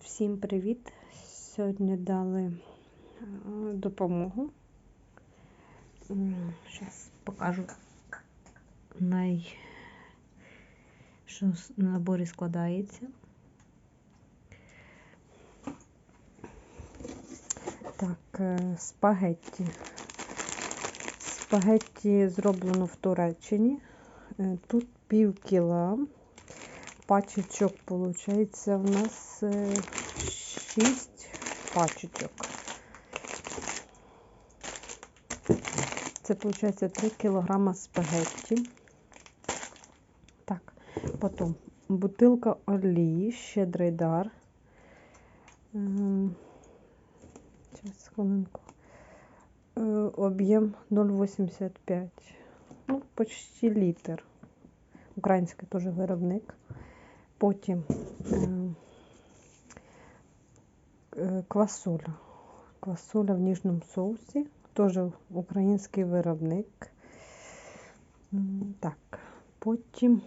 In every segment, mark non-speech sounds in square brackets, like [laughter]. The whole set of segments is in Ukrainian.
Всім привіт! Сьогодні дали е, допомогу. Зараз покажу най... що в наборі складається. Так, е, спагетті. Спагетті зроблено в Туреччині. Е, Тут пів кіла. Пачечок, виходить, у нас 6 пачечок. Це, виходить, 3 кілограма спагетті. Так, потім бутилка олії, щедрий дар. Зараз, хвилинку. Об'єм 0,85. Ну, почти літр. Український теж виробник. Потім е, е, квасоля. Квасоля в ніжному соусі. Теж український виробник. Так, потім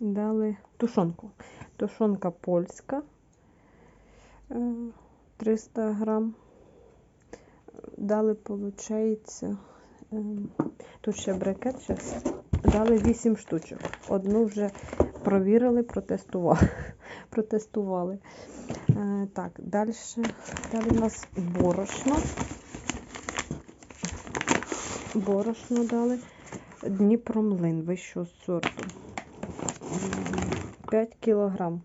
дали тушонку. Тушонка польська е, 300 грам. Дали, виходить, тут ще брикет, зараз. Дали 8 штучок. Одну вже провірили, протестували. [laughs] протестували. Е, так, далі, далі у нас борошно. Борошно дали. Дніпромлин вищого сорту. 5 кілограм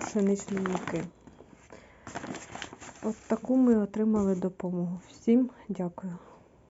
пшеничної муки. От таку ми отримали допомогу. Всім дякую.